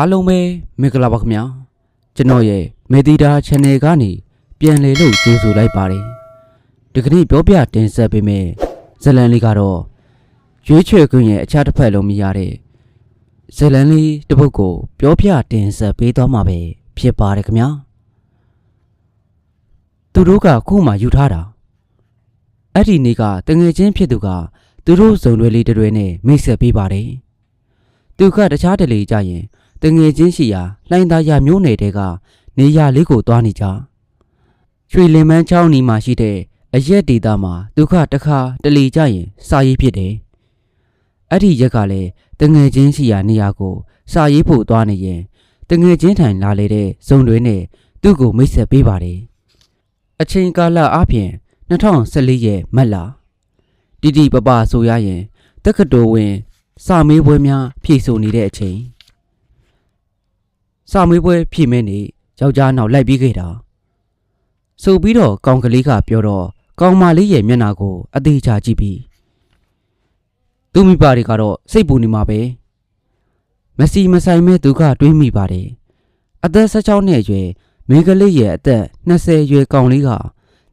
အားလုံးပဲမင်္ဂလာပါခင်ဗျာကျွန်တော်ရဲ့မေဒီတာ channel ကနေပြန်လည်လို့ကြိုဆိုလိုက်ပါတယ်ဒီကနေ့ပြောပြတင်ဆက်ပေးမယ့်ဇတ်လန်လေးကတော့ရွေးချယ်ခွင့်ရဲ့အခြားတစ်ဖက်လုံးမရတဲ့ဇတ်လန်လေးတစ်ပုဒ်ကို ပြောပြတင်ဆက်ပေးသွားမှာပဲဖြစ်ပါတယ်ခင်ဗျာသူတို့ကခုမှယူထားတာအဲ့ဒီနေ့ကတငယ်ချင်းဖြစ်သူကသူတို့ဇုံတွေလေးတွေနဲ့မိတ်ဆက်ပေးပါတယ်သူကတခြားတလေကြရင် တငယ်ချင်းရှိရာလှိုင်းသားရမျိုးနယ်တဲကနေရလေးကိုသွားနေကြရွှေလင်မန်းချောင်းနီမှာရှိတဲ့အရက်ဒေတာမှာဒုက္ခတစ်ခါတလီကြရင်စာရေးဖြစ်တယ်အဲ့ဒီရက်ကလည်းတငယ်ချင်းရှိရာနေရာကိုစာရေးဖို့သွားနေရင်တငယ်ချင်းထိုင်လာလေတဲ့ဇုံတွေနဲ့သူ့ကိုမိတ်ဆက်ပေးပါတယ်အချိန်ကာလအပြင်2014ရဲ့မတ်လတီတီပပဆိုရရင်တက္ကသိုလ်ဝင် စာမေးပွဲများဖြည့်ဆို့နေတဲ့အချိန် စာမေးပွဲဖြည့်မဲနေယောက်ျားနောက်လိုက်ပြီးခဲ့တာဆိုပြီးတော့ကောင်ကလေးကပြောတော့ကောင်မလေးရဲ့မျက်နှာကိုအသေးချကြည့်ပြီးသူမိပါတွေကတော့စိတ်ပူနေမှာပဲမစီမဆိုင်မဲ့သူကတွေးမိပါတယ်အသက်16နှစ်အရွယ်မိန်းကလေးရဲ့အသက်20အရွယ်ကောင်လေးက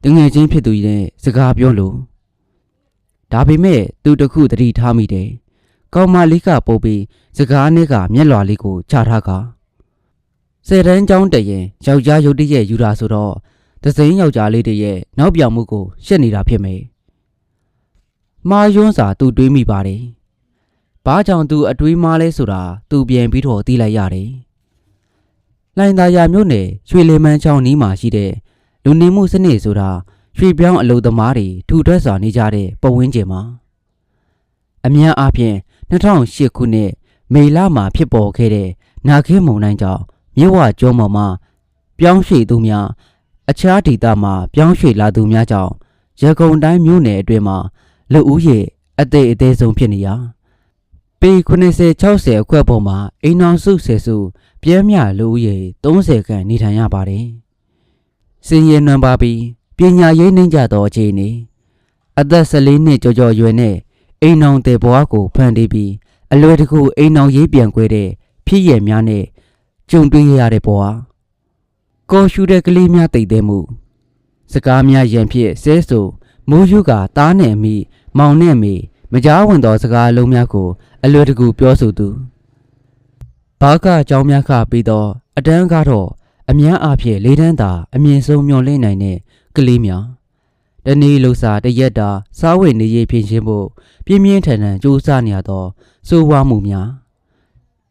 တငယ်ချင်းဖြစ်သူရဲ့စကားပြောလို့ဒါပေမဲ့သူတခုတတိထားမိတယ်ကောင်မလေးကပို့ပြီးစကားနဲ့ကမျက်လွှာလေးကိုချထားကား ဆယ်တန်းကျောင်းတရင်ယောက်ျားရုတ်တရက်ယူတာဆိုတော့ဒစိမ့်ယောက်ျားလေးတရဲ့နောက်ပြောင်မှုကိုရှက်နေတာဖြစ်မယ်။မာယွန်းစာသူတွေးမိပါတယ်။ဘာကြောင့်သူအတွေးမားလဲဆိုတာသူပြန်ပြီးတော့သိလိုက်ရတယ်။လိုင်သာယာမြို့နယ်ရွှေလင်မန်းချောင်းနီးမှာရှိတဲ့လူနေမှုစနစ်ဆိုတာရွှေပြောင်းအလုပ်သမားတွေထူထပ်စွာနေကြတဲ့ပတ်ဝန်းကျင်မှာအများအားဖြင့်2008ခုနှစ်မေလမှာဖြစ်ပေါ်ခဲ့တဲ့နာခင်းမုန်တိုင်းကြောင့် မြစ်ဝကျွန်းပေါ်မှာပြောင်းရွှေ့သူများအခြားဒေသမှာပြောင်းရွှေ့လာသူများကြောင့်ရကုံတိုင်းမြို့နယ်အတွင်းမှာလူဦးရေအသေးအသေးဆုံးဖြစ်နေရပေ90 60အခွက်ပေါ်မှာအိမ်အောင်စုဆယ်စုပြဲမြလူဦးရေ30ခန့်နေထိုင်ရပါတယ်စင်ရင်နွမ်းပါပြီးပညာရေးနှိမ့်ကြသောအခြေအနေအသက်14နှစ်ကျော်ကျော်ရွယ်နဲ့အိမ်အောင်တဲ့ဘဝကိုဖန်တီးပြီးအလွယ်တကူအိမ်အောင်ရေးပြန်ခွဲတဲ့ဖြစ်ရများနဲ့ ကြုံတွေ့ရတဲ့ဘဝကော်ရှူတဲ့ကလေးများတိတ်သေးမှုစကားများရန်ဖြစ်ဆဲဆူမိုးယူကတားနဲ့အမိမောင်နဲ့မိမကြားဝင်သောစကားအလုံးများကို အလွယ်တကူပြောဆိုသူဘာကအကြောင်းများခပြီးတော့အတန်းကတော့အမြန်းအားဖြင့်လေးတန်းသာအမြင့်ဆုံးမျောလင့်နိုင်တဲ့ကလေးများတနေ့လှစာတရက်တာစားဝတ်နေရေးဖြစ်ရှင်းဖို့ပြင်းပြင်းထန်ထန်ကြိုးစားနေရသောစိုးဝါမှုများ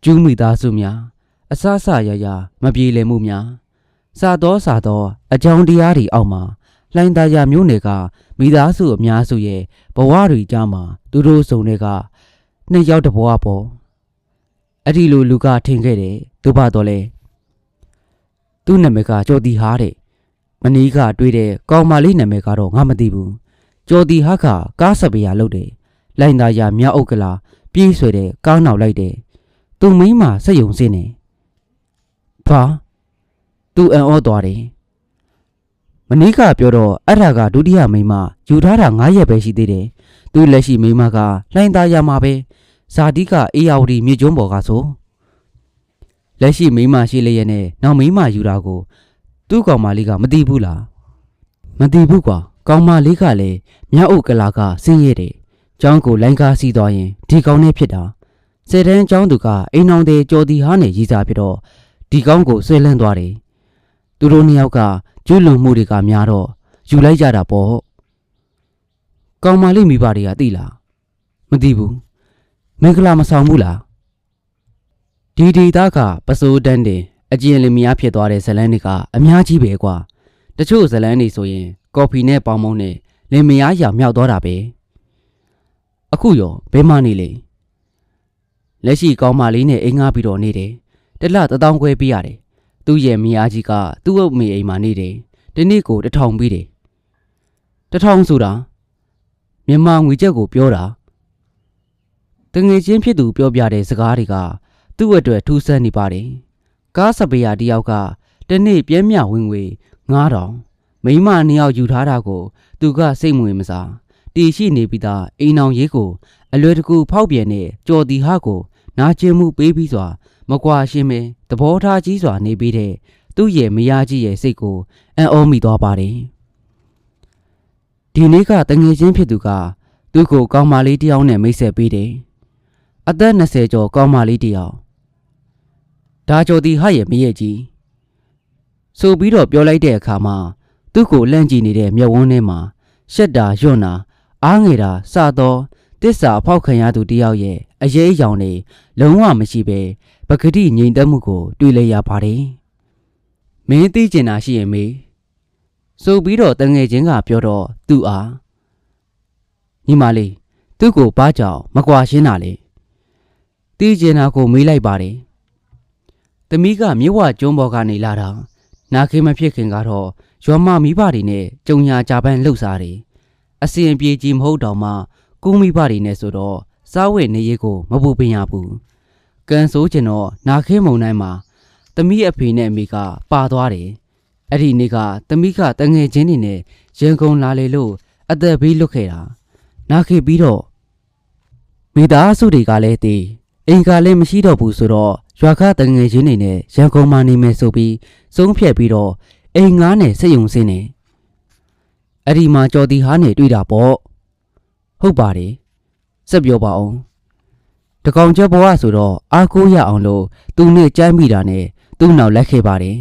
ကျူးမိသားစုများ အဆအဆရရမပြေလည်မှုများစာတော်စာတော်အကြောင်းတရားတွေအောက်မှာလှိုင်းသားရမျိုးနယ်ကမိသားစုအများစုရဲ့ဘဝတွေကြားမှာသူတို့စုံတွေကနှစ်ယောက်တစ်ဘဝပေါ့အဲ့ဒီလိုလူကထင်ခဲ့တယ်သူပါတော့လေသူ့နာမည်ကကျော်တီဟာတဲ့မနီးကတွေးတဲ့ကောင်မလေးနာမည်ကတော့ငါမသိဘူးကျော်တီဟာကကားစပယ်ရလုပ်တယ်လိုင်းသားရမြောက်အုပ်ကလာပြေးဆွဲတဲ့ကားနောက်လိုက်တယ်သူမိန်းမစက်ယုံစင်းနေ ဘာသူအံ့ဩသွားတယ်မနီးကပြောတော့အဲ့ဒါကဒုတိယမိန်းမယူထားတာ9ရက်ပဲရှိသေးတယ်သူလက်ရှိမိန်းမကလှိုင်းသားရမှာပဲဇာတိကအေယာဝတီမြေကျွန်းပေါ်ကဆိုလက်ရှိမိန်းမရှိလျက်နဲ့နောက်မိန်းမယူတာကို သူ့ကောင်မလေးကမသိဘူးလားမသိဘူးကွာကောင်မလေးကလည်းမြောက်အုပ်ကလာကဆင်းရဲတယ်ကျောင်းကိုလိုင်းကားစီးသွားရင်ဒီကောင်နဲ့ဖြစ်တာဆယ်တန်းကျောင်းသူကအိမ်အောင်တဲ့ကြော်တီဟားနဲ့ရီးစားဖြစ်တော့ ဒီကောင်ကိုဆွဲလန်းသွားတယ်သူတို့နှစ်ယောက်ကကျူးလွန်မှုတွေကများတော့ယူလိုက်ကြတာပေါ့ကောင်မလေးမိဘတွေကသိလားမသိဘူးမင်္ဂလာမဆောင်ဘူးလားဒီဒေတာကပစိုးတန်းတင်အကျဉ်လင်မယားဖြစ်သွားတဲ့ဇလန်းတွေကအများကြီးပဲကွာတချို့ဇလန်းတွေဆိုရင်ကော်ဖီနဲ့ပေါင်မုံနဲ့လင်မယားရာမြောက်သွားတာပဲအခုရောဘဲမနေလေလက်ရှိကောင်းမလေးနဲ့အိမ်ငှားပြီးတော့နေတယ် တစ်လတစ်တောင်းခွဲပေးရတယ်သူ့ရဲ့မိအားကြီးကသူ့အုပ်မေအိမ်မှာနေတယ်ဒီနေ့ကိုတစ်ထောင်ပေးတယ်တစ်ထောင်ဆိုတာမြန်မာငွေကျပ်ကိုပြောတာတငယ်ချင်းဖြစ်သူပြောပြတဲ့စကားတွေကသူ့အတွက်ထူးဆန်းနေပါတယ်ကားစပယ်ယာတယောက်ကတနေ့ပြဲမြဝင်ငွေ9000မိန်းမနှစ်ယောက်ယူထားတာကို သူကစိတ်မဝင်မစားတည်ရှိနေပြီးသားအိမ်အောင်ရေးကို အလွယ်တကူဖောက်ပြန်တဲ့ကြော်တီဟာကို နာကျင်မှုပေးပြီးစွာ မကွာရှင်းပဲသဘောထားကြီးစွာနေပြီးတဲ့သူ့ရဲ့မယားကြီးရဲ့စိတ်ကိုအံ့ဩမိသွားပါတယ်ဒီနေ့ကတငယ်ချင်းဖြစ်သူကသူ့ကိုကောင်းမလေးတစ်ယောက်နဲ့မိတ်ဆက်ပေးတယ်အသက်20ကျော်ကောင်းမလေးတစ်ယောက်ဒါကျော်ဒီဟာရဲ့မရဲ့ကြီးဆိုပြီးတော့ပြောလိုက်တဲ့အခါမှာသူ့ကိုလန့်ကြည့်နေတဲ့မျက်ဝန်းထဲမှာရှက်တာယွန့်တာအားငယ်တာစသောတစ္ဆာဖောက်ခံရသူတစ်ယောက်ရဲ့အရေးအယောင်တွေလုံးဝမရှိပဲ ပကတိငြိမ်သက်မှုကို တွေ့လဲရပါတယ်။မင်းသိကျင်တာရှိရင်မေးဆိုပြီးတော့တငယ်ချင်းကပြောတော့သူ့အားညီမလေးသူ့ကိုဘာကြောင့်မကွာရှင်းတာလဲသိကျင်တာကိုမေးလိုက်ပါတယ်။သမီးကမြဝကျွန်းပေါ်ကနေလာတာနာခေမဖြစ်ခင်ကတော့ရွာမမိဘတွေနဲ့ကြုံညာကြပန်းလှုပ်စားတယ်အစီရင်ပြေကြီးမဟုတ်တော့မှကိုမိဘတွေနဲ့ဆိုတော့စားဝတ်နေရေးကိုမပူပင်ရဘူး ကန်ဆိုးကျင်တော့နာခင်းမုံတိုင်းမှာသမီးအဖေနဲ့အမေကပါသွားတယ်အဲ့ဒီနေ့ကသမီးကတငယ်ချင်းတွေနဲ့ရန်ကုန်လာလေလို့အသက်ဘေးလွတ်ခဲ့တာနာခေပြီးတော့မိသားစုတွေကလည်းတည်အိမ်ကလည်းမရှိတော့ဘူးဆိုတော့ရွာကတငယ်ချင်းတွေနဲ့ရန်ကုန်မှာနေမယ်ဆိုပြီးဆုံးဖြတ်ပြီးတော့အိမ်ငားနဲ့စိတ်ယုံစင်းနေအဲ့ဒီမှာကြော်တီဟားနဲ့တွေ့တာပေါ့ဟုတ်ပါတယ်စက်ပြောပါအောင် တကောင်ချက်ဘဝဆိုတော့အားကိုးရအောင်လို့သူနဲ့ကြမ်းမိတာနဲ့သူ့နောက်လက်ခဲ့ပါတယ်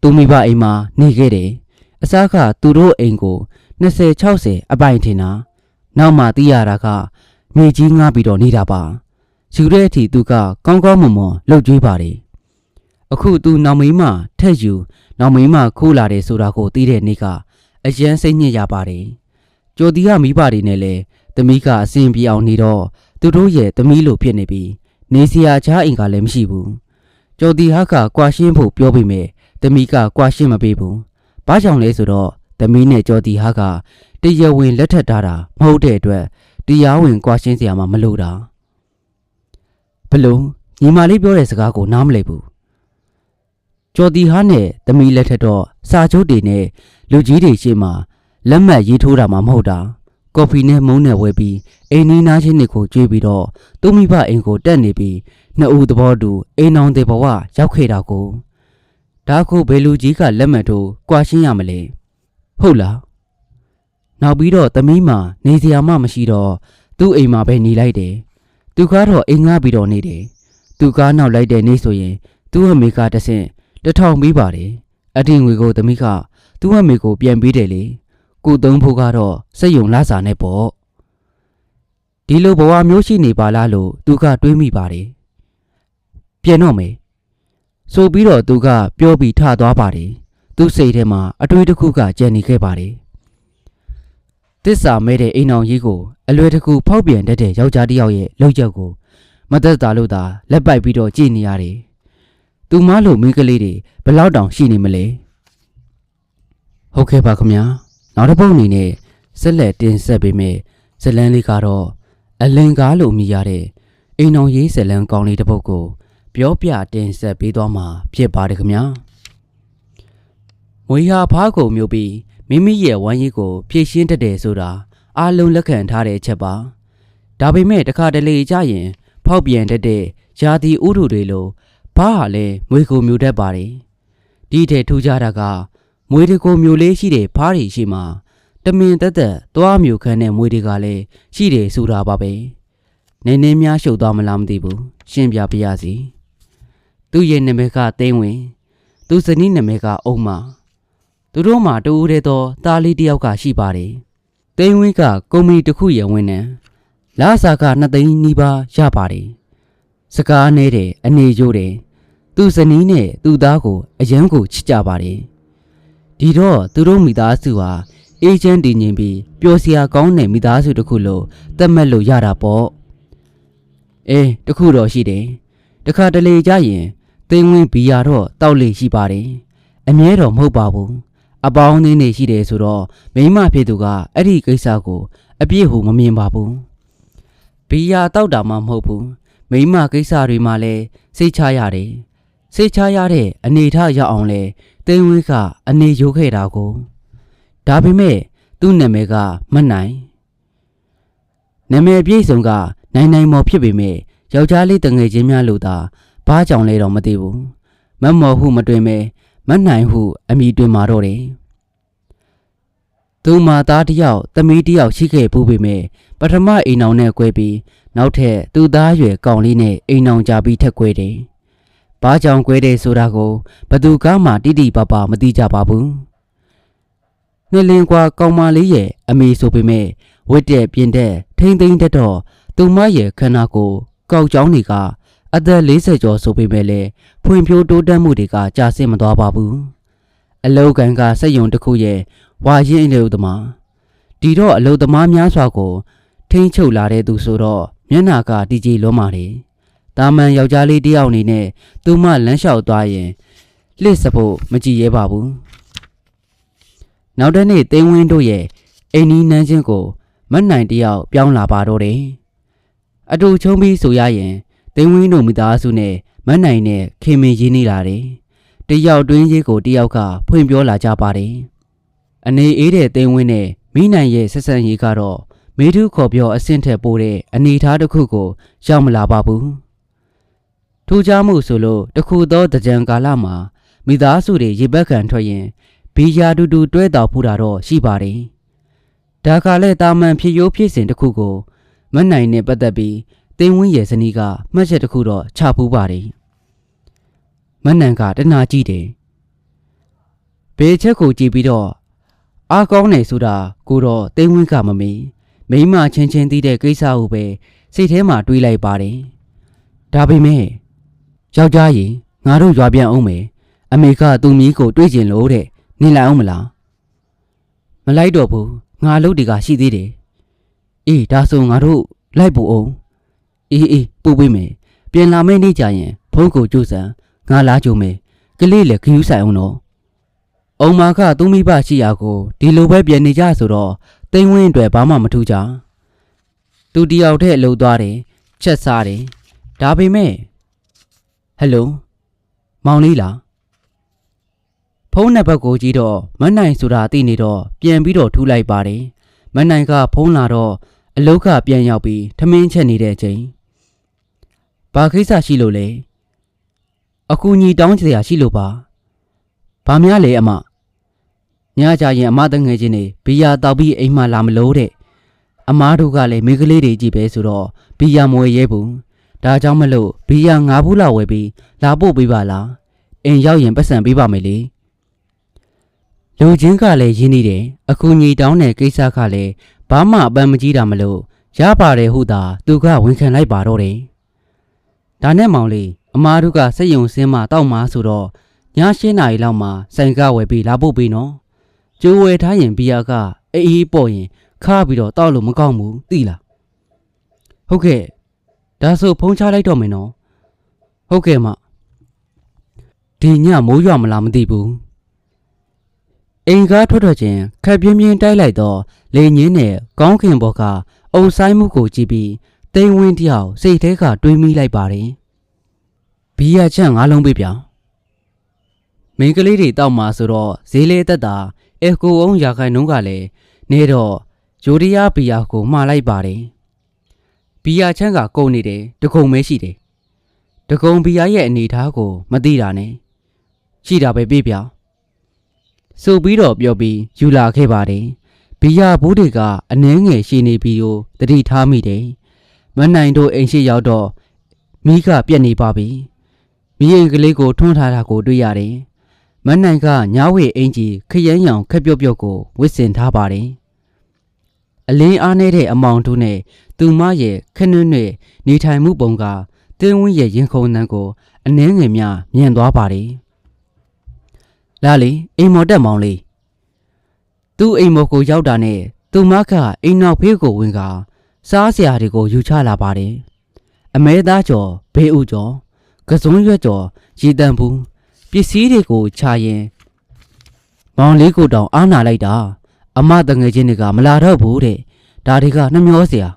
သူမိဘအိမ်မှာနေခဲ့တယ်အစားကသူတို့အိမ်ကို20 60အပိုင်ထင်တာနောက်မှသိရတာကမြေကြီးငားပြီးတော့နေတာပါယူတဲ့အထိသူကကောင်းကောင်းမွန်မွန်လှုပ်ကြွေးပါတယ်အခုသူနောက်မိမထက်ယူနောက်မိမခိုးလာတယ်ဆိုတာကိုသိတဲ့နေ့ကအယမ်းစိတ်ညစ်ရပါတယ်။ကျော်တီကမိဘတွေနဲ့လည်းသမီးကအစဉ်ပြေအောင်နေတော့ သူတို့ရဲ့သမီးလိုဖြစ်နေပြီးနေစရာချားအိမ်ကလည်းမရှိဘူး။ကျော်တီဟာကကွာရှင်းဖို့ပြောပေမဲ့သမီးကကွာရှင်းမပေးဘူး။ဘာကြောင့်လဲဆိုတော့သမီးနဲ့ကျော်တီဟာကတရဝင်လက်ထက်ထားတာမဟုတ်တဲ့အတွက်တရားဝင်ကွာရှင်းစရာမှမလိုတာ။ဘလို့ညီမလေးပြောတဲ့စကားကိုနားမလည်ဘူး။ကျော်တီဟာနဲ့သမီးလက်ထက်တော့စာချုပ်တွေနဲ့လူကြီးတွေရှေ့မှာလက်မှတ်ရေးထိုးတာမှမဟုတ်တာ ကော်ဖီနဲ့မုန်းနဲ့ဝယ်ပြီးအိမ်နီးနားချင်းတွေကိုကြွေးပြီးတော့သူမိဘအိမ်ကိုတက်နေပြီးနှစ်ဦးသဘောတူအိမ်အောင်တဲ့ဘဝရောက်ခဲ့တာကိုဒါကိုဘယ်လူကြီးကလက်မှတ်ထိုးကြွားရှင်းရမလဲဟုတ်လားနောက်ပြီးတော့သမီးမှာနေစရာမှမရှိတော့သူ့အိမ်မှာပဲနေလိုက်တယ်သူကတော့အိမ်ငှားပြီးတော့နေတယ်သူကားနောက်လိုက်တဲ့နေ့ဆိုရင်သူ့အမေကတဆင့်တထောင်ပြီးပါတယ်အထင်ငွေကိုသမီးကသူ့အမေကိုပြန်ပေးတယ်လေ ကိုသုံးဖို့ကတော့စိတ်ယုံလာစာနဲ့ပေါ့ဒီလိုဘဝမျိုးရှိနေပါလားလို့သူကတွေးမိပါတယ်ပြန်တော့မယ်ဆိုပြီးတော့သူကပြောပြီးထသွားပါတယ်သူ့စိတ်ထဲမှာအတွေးတစ်ခုကကြံနေခဲ့ပါတယ်တစ္ဆာမဲတဲ့အိမ်အောင်ကြီးကိုအလွယ်တကူဖောက်ပြန်တတ်တဲ့ယောက်ျားတစ်ယောက်ရဲ့လောက်ချက်ကိုမသက်သာလို့သာလက်ပိုက်ပြီးတော့ကြည်နေရတယ်သူမလို့မိန်းကလေးတွေဘယ်လောက်တောင်ရှိနေမလဲဟုတ်ကဲ့ပါခင်ဗျာ နောက်တစ်ပုတ်အနေနဲ့ဆက်လက်တင်ဆက်ပေးမယ်ဇလန်းလေးကတော့အလင်ကားလို့မြည်ရတဲ့အိမ်အောင်ရေးဇလန်းကောင်းလေးတစ်ပုတ်ကို ပြောပြတင်ဆက်ပေးသွားမှာဖြစ်ပါတယ်ခင်ဗျာမွေဟာဖားကိုမျိုးပြီးမိမိရဲ့ဝမ်းရည်ကို ဖြည့်ရှင်းတတ်တယ်ဆိုတာအားလုံးလက်ခံထားတဲ့အချက်ပါဒါပေမဲ့တခါတလေကြရင် ဖောက်ပြန်တတ်တဲ့ယာတီဥထုတွေလိုဘာဟာလဲမွေကိုမျိုးတတ်ပါတယ်ဒီထဲထူးခြားတာက မွေတကိုမျိုးလေးရှိတဲ့ဖားတွေရှိမှာတမင်တက်တက်သွားမျိုးခန်းတဲ့မွေတွေကလည်းရှိတယ်ဆိုတာပါပဲနည်းနည်းများရှုပ်သွားမလားမသိဘူးရှင်းပြပါရစီသူ့ရဲ့နာမည်ကသိန်းဝင်သူဇနီးနာမည်ကအုံမသူတို့မှာတူဦးတဲ့သောသားလေးတစ်ယောက်ကရှိပါတယ်သိန်းဝင်းကကုမ္ပဏီတစ်ခုရဲ့ဝန်ထမ်းလာစာက2သိန်းနီးပါးရပါတယ်စကားနဲ့တဲ့အနေကျိုးတယ်သူဇနီးနဲ့သူ့သားကိုအရန်ကိုချစ်ကြပါတယ် ဒီတော့သူတို့မိသားစုဟာအေဂျင့်တည်ငြိမ်ပြီးပျော်စရာကောင်းတဲ့မိသားစုတစ်ခုလို့သတ်မှတ်လို့ရတာပေါ့အေးတခုတော့ရှိတယ်တခါတလေကြရင်သိန်းဝင်းဘီယာတော့တောက်လေရှိပါတယ်အမြဲတော့မဟုတ်ပါဘူးအပေါင်းအသင်းတွေရှိတယ်ဆိုတော့မိမဖြစ်သူကအဲ့ဒီကိစ္စကို အပြည့်ဟုမမြင်ပါဘူးဘီယာတောက်တာမှမဟုတ်ဘူးမိမကိစ္စတွေမှလည်းစိတ်ချရတယ် စိတ်ချရတဲ့အနေထားရအောင်လဲသိန်းဝင်းကအနေယိုးခဲ့တာကိုဒါပေမဲ့သူ့နာမည်ကမနိုင်နာမည်ပြည့်စုံကနိုင်နိုင်မော်ဖြစ်ပေမဲ့ယောက်ျားလေးတငယ်ချင်းများလို့သာဘာကြောင့်လဲတော့မသိဘူးမမော်ဟုမတွင်မဲမနိုင်ဟုအမိတွင်မာတော့တယ်သူမသားတစ်ယောက်သမီးတစ်ယောက်ရှိခဲ့ပူပေမဲ့ပထမအိမ်အောင်နဲ့꿰ပြီးနောက်ထပ်သူ့သားရွယ်ကောင်လေးနဲ့အိမ်အောင်ကြပြီးထက်꿰တယ် ဘာကြောင့်꿰တယ်ဆိုတာကိုဘသူကမှတိတိပပမသိကြပါဘူးနှစ်လင်းကွာကောင်မလေးရဲ့အမေဆိုပေမဲ့ဝတ်တဲ့ပြင်းတဲ့ထိမ့်သိမ့်တတ်တော့သူမရဲ့ခန္ဓာကိုယ်ကောက်ကြောင်းတွေကအသက်40ကျော်ဆိုပေမဲ့လည်းဖွံ့ဖြိုးတိုးတက်မှုတွေကကြာဆင်းမသွားပါဘူးအလောကန်ကစက်ယုံတစ်ခုရဲ့ဝါရင်အလုပ်သမားဒီတော့အလုပ်သမားများစွာကိုထိမ့်ချုပ်လာတဲ့သူဆိုတော့မျက်နာကတည်ကြည်လွန်ပါတယ် တာမန်ယောက်ျားလေးတစ်ယောက်အနေနဲ့သူမလမ်းလျှောက်သွားရင်လှစ်စဖို့မကြည့်ရဲပါဘူးနောက်တစ်နေ့သိန်းဝင်းတို့ရဲ့အိမ်နီးနန်းချင်းကိုမတ်နိုင်တယောက်ပြောင်းလာပါတော့တယ်အတူချုံပြီးဆိုရရင်သိန်းဝင်းတို့မိသားစုနဲ့မတ်နိုင်နဲ့ခင်မင်ရင်းနေလာတယ်တယောက်တွင်းကြီးကိုတယောက်ကဖွင့်ပြောလာကြပါတယ်အနေအေးတဲ့သိန်းဝင်းနဲ့မိနိုင်ရဲ့ဆက်ဆံရေးကတော့မေထုခေါ်ပြောအဆင့်ထက်ပိုတဲ့အနေအထားတစ်ခုကိုရောက်မလာပါဘူး ထူးခြားမှုဆိုလို့တခုသောတကြံကာလမှာမိသားစုတွေရေဘက်ခံထွက်ရင်ဘီယာတူတူတွဲတော်ဖူးတာတော့ရှိပါတယ်ဒါကလည်းတာမန်ဖြစ်ရိုးဖြစ်စဉ်တစ်ခုကိုမနိုင်နဲ့ပတ်သက်ပြီးတင်းဝင်းရဲ့ဇနီးကမှတ်ချက်တစ်ခုတော့ချပူးပါတယ်မနန်ကတနာကြည့်တယ်ဘေးချက်ကိုကြည့်ပြီးတော့အားကောင်းနေဆိုတာကိုတော့တင်းဝင်းကမမေးမိမချင်းချင်းသိတဲ့ကိစ္စကိုပဲစိတ်ထဲမှာတွေးလိုက်ပါတယ်ဒါပေမဲ့ ယောက်ျားကြီးငါတို့ရွာပြန်အောင်မယ်အမေကသူ့မီးကိုတွေးကျင်လို့တဲ့နေလိုက်အောင်မလားမလိုက်တော့ဘူးငါအလုပ်တွေကရှိသေးတယ်အေးဒါဆိုငါတို့လိုက်ဖို့အောင်အေးအေးပို့ပေးမယ်ပြန်လာမယ့်နေ့ကျရင်ဖုန်းကိုကြိုးစမ်းငါလာကြုံမယ်ကလေးလည်းခယူးဆိုင်အောင်တော့အုံမာကသူ့မိဘရှိရာကိုဒီလိုပဲပြန်နေကြဆိုတော့တိမ်ဝင်းအတွက်ဘာမှမထူးကြသူတယောက်တည်းအလုပ်သွားတယ်ချက်စားတယ်ဒါပေမဲ့ ဟယ်လိုမောင်လေးလားဖုန်းနံပါတ်ကိုကြည့်တော့မနိုင်ဆိုတာသိနေတော့ပြန်ပြီးတော့ထူးလိုက်ပါတယ်မနိုင်ကဖုန်းလာတော့အလုတ်ကပြန်ရောက်ပြီးထမင်းချက်နေတဲ့အချိန်ဘာကိစ္စရှိလို့လဲအကူညီတောင်းကြရရှိလို့ပါဘာများလဲအမညကြရင်အမတငယ်ချင်းနေဘီယာတောက်ပြီးအိမ်မှလာမလို့တဲ့အမားတို့ကလည်းမိန်းကလေးတွေကြည့်ပဲဆိုတော့ဘီယာမွေရဲဘူး ဒါကြောင့်မလို့ဘီယာ၅ဘူးလောက်ဝယ်ပြီးလာပို့ပေးပါလားအိမ်ရောက်ရင်ပတ်စံပေးပါမယ်လေလူချင်းကလည်းရင်းနေတယ်အကူညီတောင်းတဲ့ကိစ္စကလည်းဘာမှအပန်းမကြီးတာမလို့ရပါတယ်ဟုသာသူကဝန်ခံလိုက်ပါတော့တယ်ဒါနဲ့မောင်လေးအမားတို့ကစက်ယုံစင်းမတောက်မှာဆိုတော့ည၈နာရီလောက်မှာစိုင်ကဝယ်ပြီးလာပို့ပေးနော်ကျိုးဝယ်ထားရင်ဘီယာကအေးအေးပေါ့ရင်ခါပြီးတော့တောက်လို့မကောင်းဘူးသိလားဟုတ်ကဲ့ ဒါဆိုဖုန်းချလိုက်တော့မယ်နော်ဟုတ်ကဲ့မဒီညမိုးရွာမလားမသိဘူးအိမ်ကားထွက်ထွက်ချင်းခက်ပြင်းပြင်းတိုက်လိုက်တော့လေညင်းနဲ့ကောင်းခင်ဘော်ကအုံဆိုင်မှုကိုကြည့်ပြီးတိမ်ဝင်းတယောက်စိတ်ထဲကတွေးမိလိုက်ပါတယ်ဘီယာချန့်ငါးလုံးပေးပြောင်းမင်းကလေးတွေတောက်မှာဆိုတော့ဈေးလေးသက်တာအကိုအောင်ရာခိုင်နှုန်းကလည်းနေတော့ဂျိုဒီယာဘီယာကိုမှားလိုက်ပါတယ် ဘီယာချန့်ကကုန်နေတယ်တကုံမဲရှိတယ်တကုံဘီယာရဲ့အနေထားကို မသိတာနဲ့ရှိတာပဲပြေးပြောင်းဆိုပြီးတော့ပြောပြီးယူလာခဲ့ပါတယ်ဘီယာဘူးတွေကအနှဲငယ်ရှိနေပြီးကိုတတိထားမိတယ်မနိုင်တို့အိမ်ရှိရောက်တော့မိကပြက်နေပါပြီမိရင်ကလေးကိုထွန်းထားတာကိုတွေ့ရတယ်မနိုင်ကညာဝေအင်ကြီးခရမ်းရောင်ခက်ပြုတ်ပြုတ်ကိုဝစ်စင်ထားပါတယ် အလင်းအားနေတဲ့အမောင်တို့နဲ့သူမရဲ့ခနှွန်းနဲ့နေထိုင်မှုပုံကတင်းဝင်းရဲ့ရင်ခုန်နှန်းကိုအနှဲငယ်များမြင်သွားပါတယ်လာလေအိမ်မော်တက်မောင်လေးသူ့အိမ်မော်ကိုရောက်တာနဲ့သူမကအိမ်နောက်ဖေးကိုဝင်ကစားစရာတွေကိုယူချလာပါတယ်အမဲသားကျော်ဘေးဥကျော်ကစုံရွက်ကျော်ရည်တန်ဘူးပစ္စည်းတွေကိုချရင်မောင်လေးကိုတောင်အားနာလိုက်တာ အမတငယ်ချင်းတွေကမလာတော့ဘူးတဲ့ဒါတွေကနှမျောစရာ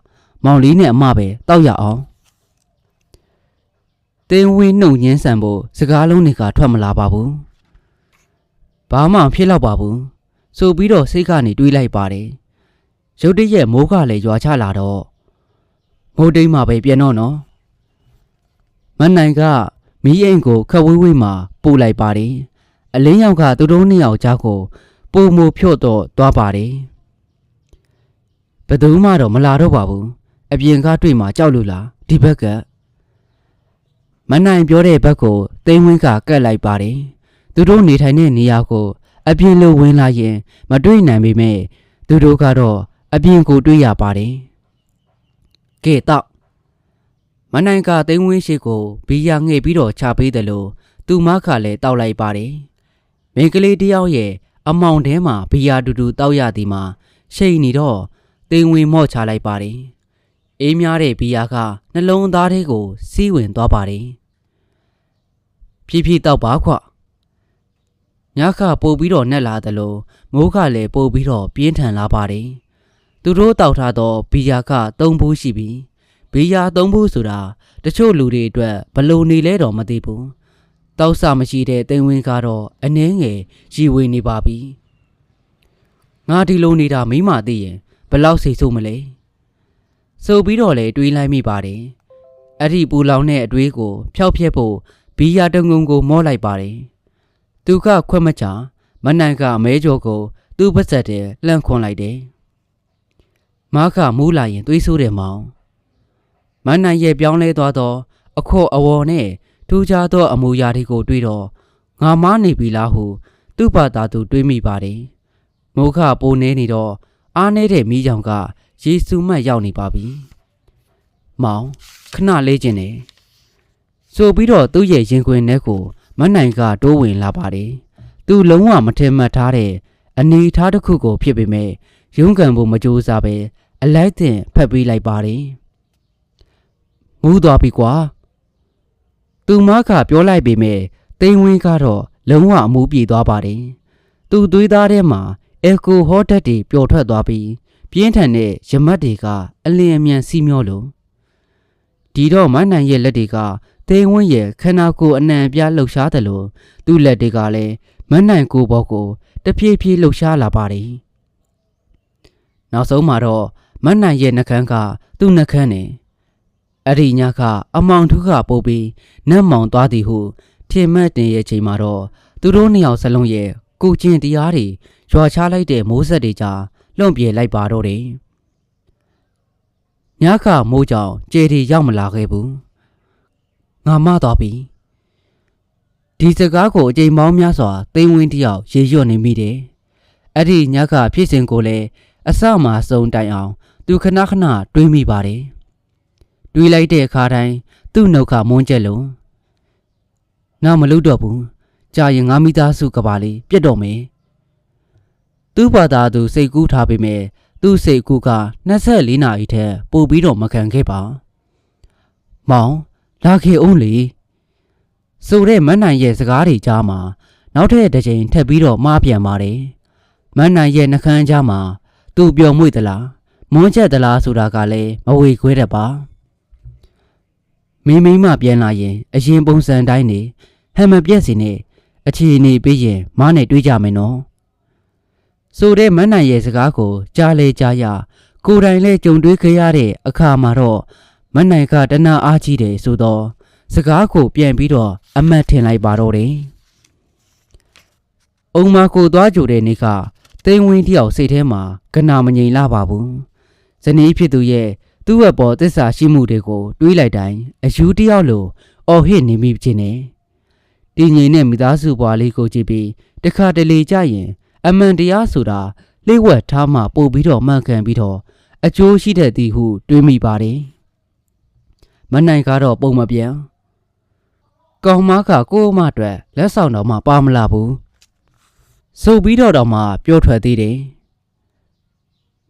မောင်လေးနဲ့အမပဲတောက်ရအောင်တင်းဝင်းနှုတ်ညင်းဆန်ဖို့စကားလုံးတွေကထွက်မလာပါဘူးဘာမှဖြစ်တော့ပါဘူးဆိုပြီးတော့စိတ်ကနေတွေးလိုက်ပါတယ်ရုတ်တရက်မိုးကလည်းရွာချလာတော့မိုးတိမ်မှပဲပြန်တော့နော်မနိုင်ကမီးအိမ်ကိုခက်ဝေးဝေးမှပို့လိုက်ပါတယ်အလင်းရောင်ကသူတို့နှစ်ယောက်ကြားကို ပုံမူဖြို့တော့သွားပါတယ်ဘယ်သူမှတော့မလာတော့ပါဘူးအပြင်ကားတွေ့မှကြောက်လို့လားဒီဘက်ကမနိုင်ပြောတဲ့ဘက်ကိုသိန်းဝင်းကကတ်လိုက်ပါတယ်သူတို့နေထိုင်တဲ့နေရာကို အပြင်လိုဝင်လာရင် မတွေ့နိုင်ပေမဲ့သူတို့ကတော့အပြင်ကိုတွေ့ရပါတယ်ကဲတော့မနိုင်ကသိန်းဝင်းရှိကိုဘီယာငှဲ့ပြီးတော့ချပေးတယ်လို့သူမခလည်းတောက်လိုက်ပါတယ်မိန်းကလေးတယောက်ရဲ့ အမောင်ထဲမှာဘီယာတူတူတောက်ရသည်မှာရှိန်နေတော့သိန်းဝင်းမော့ချလိုက်ပါတယ်အေးများတဲ့ဘီယာကနှလုံးသားထဲကို စီးဝင်သွားပါတယ်ဖြည်းဖြည်းတောက်ပါခွညခပို့ပြီးတော့နှက်လာတယ်လို့မိုးကလည်းပို့ပြီးတော့ပြင်းထန်လာပါတယ်သူတို့တောက်ထားသောဘီယာက၃ဘူးရှိပြီးဘီယာ၃ဘူးဆိုတာတချို့လူတွေအတွက်ဘလို့နေလဲတော့မသိဘူး တောက်ဆမရှိတဲ့တိမ်ဝင်းကတော့အနှဲငယ်ရီဝေနေပါပြီငါဒီလိုနေတာမိမသိရင်ဘလောက်စိတ်ဆိုးမလဲဆိုပြီးတော့လေတွေးလိုက်မိပါတယ်အဲ့ဒီပူလောင်တဲ့အတွေးကို ဖျောက်ဖျက်ဖို့ဘီယာတငုံကိုမောလိုက်ပါတယ်သူကခွက်မချမနန်ကမဲကြောကို သူ့ပါဆက်တဲ့လှန့်ခွန်လိုက်တယ်မားကမူးလာရင်သွေးဆိုးတယ်မောင်မနန်ရဲ့ပြောင်းလဲသွားသော အခေါ်အဝေါ်နဲ့ ထူးခြားသော အမူအရာတွေကိုတွေးတော့ငါမားနေပြီလားဟု သူ့ဘာသာသူတွေးမိပါတယ်မိုးခပိုးနေနေတော့အားနေတဲ့မိကြောင်ကယေစုမတ်ရောက်နေပါပြီ။မောင်ခဏလေးကျင်နေဆိုပြီးတော့သူ့ရဲ့ရင်ခွင်ထဲကိုမနိုင်ကတိုးဝင်လာပါတယ်။သူလုံးဝမထင်မှတ်ထားတဲ့အနေအထားတစ်ခုကိုဖြစ်ပေမဲ့ရုန်းကန်ဖို့မကြိုးစားပဲအလိုက်တင်ဖက်ပေးလိုက်ပါတယ်။မူးသွားပြီကွာ။ သူမကပြောလိုက်ပေမဲ့တိန်ဝင်းကတော့လုံးဝအမူးပြေသွားပါတယ်။သူသွေးသားထဲမှာအယ်ကိုဟောဓာတ်တွေပျော်ထွက်သွားပြီးပြင်းထန်တဲ့ရမတ်တွေကအလင်းအမြန်စီးမျောလို့ဒီတော့မနိုင်ရဲ့လက်တွေကသိန်းဝင်းရဲ့ခန္ဓာကိုယ်အနှံ့အပြားလှုပ်ရှားတယ်လို့သူ့လက်တွေကလည်းမနိုင်ကိုဘောကိုတဖြည်းဖြည်းလှုပ်ရှားလာပါတယ်နောက်ဆုံးမှာတော့မနိုင်ရဲ့နှကန်းကသူ့နှကန်းနဲ့ အဲ့ဒီညကအမောင်ထုကပို့ပြီးနတ်မောင်သွားသည်ဟုထင်မှတ်တင်ရဲ့ချိန်မှာတော့သူတို့နှစ်ယောက်စလုံးရဲ့ကိုကျင်တရားတွေရွာချလိုက်တဲ့မိုးဆက်တွေကြားလွန့်ပြေလိုက်ပါတော့တယ်။ညခမိုးကြောင်ကျေတီရောက်မလာခဲ့ဘူး။ငါမသွားပြီ။ဒီစကားကိုအကြိမ်မောင်းများစွာသိန်းဝင်းတယောက်ရေရွတ်နေမိတယ်။အဲ့ဒီညခဖြစ်စဉ်ကိုလည်းအစမှစုံတိုင်အောင် သူခဏခဏတွေးမိပါတယ်။ တွေးလိုက်တဲ့အခါတိုင်းသူ့နှုတ်ခမွန်းကျက်လို့ငါမလုပ်တော့ဘူး။ကြာရင်ငါမိသားစုကပါလေးပြတ်တော့မယ်။သူ့ဘာသာသူစိတ်ကူးထားပေမဲ့သူ့စိတ်ကူးက24နာရီထက်ပိုပြီးတော့မခံခဲ့ပါ။မောင်လာခေအောင်လေဆိုတဲ့မန်းနိုင်ရဲ့စကားတွေကြားမှာနောက်ထပ်တစ်ချိန်ထပ်ပြီးတော့မှားပြန်ပါတယ်။မန်းနိုင်ရဲ့နှကန်းကြားမှာသူ့ပျော်မွေ့သလားမွန်းချက်သလားဆိုတာကလည်းမဝေခွဲတတ်ပါ။ မိမိမှပြန်လာရင် အရင်ပုံစံတိုင်းနေဟမ်မပြက်စီနဲ့အခြေအနေပေးရင်မားနဲ့တွေးကြမယ်နော်။ဆိုတဲ့မန်းနိုင်ရဲ့စကားကိုကြားလေကြားရကိုယ်တိုင်လည်းကြုံတွေ့ခဲ့ရတဲ့အခါမှာတော့မန်းနိုင်ကတနာအားကြီးတယ်ဆိုတော့စကားကိုပြန်ပြီးတော့အမတ်ထင်လိုက်ပါတော့တယ်။အုံမကိုသွားကြိုတဲ့နေ့ကတိမ်ဝင်းတယောက်စိတ်ထဲမှာကနာမငြိမ်လာပါဘူး။ဇနီးဖြစ်သူရဲ့ သူ့ဘက်ပေါ်သစ္စာရှိမှုတွေကိုတွေးလိုက်တိုင်းအယူတယောက်လိုအော်ဟစ်နေမိခြင်းနဲ့တည်ငြိမ်တဲ့မိသားစုဘွားလေးကိုကြည့်ပြီးတခါတလေကြရင် အမှန်တရားဆိုတာလိဝက်ထားမှပို့ပြီးတော့မှန်ကန်ပြီးတော့အကျိုးရှိတဲ့သည်ဟုတွေးမိပါတယ်မနိုင်ကတော့ပုံမပြန်ကောင်းမကကိုအမအတွက်လက်ဆောင်တော်မှပါမလာဘူးဆိုပြီးတော့တော့မှပြောထွက်သေးတယ်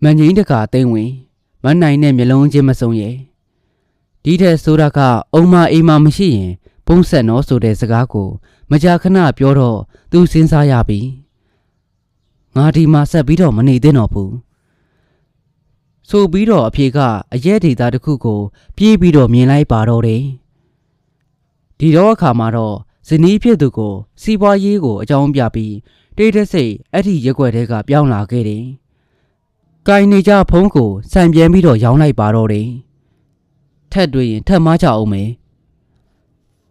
မငိမ့်တကသိမ့်ဝင် မနိုင်နဲ့မျက်လုံးချင်းမစုံရဲ့ဒီထက်ဆိုတာကအုံမအိမ်မမရှိရင် ပုံဆက်နော်ဆိုတဲ့စကားကို မကြာခဏပြောတော့သူစဉ်းစားရပြီငါဒီမှာဆက်ပြီးတော့မနေသင့်တော့ဘူးဆိုပြီးတော့အဖေကအရက်ဒေတာတစ်ခုကို ပြေးပြီးတော့မြင်လိုက်ပါတော့တယ်ဒီတော့အခါမှာတော့ဇနီးဖြစ်သူကို စီးပွားရေးကိုအကြောင်းပြပြီးတိတ်တဆိတ်အဲ့ဒီရက်ွက်တဲကပြောင်းလာခဲ့တယ်။ ကိုင်နေကြဖုံးကိုစံပြန်ပြီးတော့ရောင်းလိုက်ပါတော့တယ်။ထက်တွေ့ရင်ထက်မကြအောင်မယ်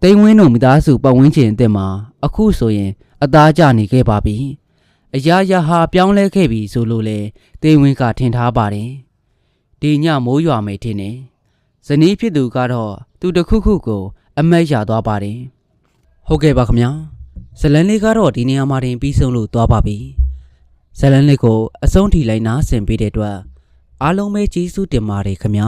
တိမ်ဝင်းတို့မိသားစုပတ်ဝန်းကျင်အစ်စ်မှာအခုဆိုရင် အသားကျနေခဲ့ပါပြီအရာရာဟာပြောင်းလဲခဲ့ပြီဆိုလို့လေတိမ်ဝင်းကထင်ထားပါတယ်ဒီညမိုးရွာမယ်ထင်တယ်ဇနီးဖြစ်သူကတော့သူတစ်ခုခုကို အမက်ရသွားပါတယ်ဟုတ်ကဲ့ပါခင်ဗျာဇလန်လေးကတော့ဒီနေရာမှာတင်ပြီးဆုံးလို့သွားပါပြီ ဇလန်လေးကိုအဆုံးထိလိုက်နာဆင်ပေးတဲ့အတွက်အားလုံးပဲကျေးဇူးတင်ပါတယ်ခင်ဗျာ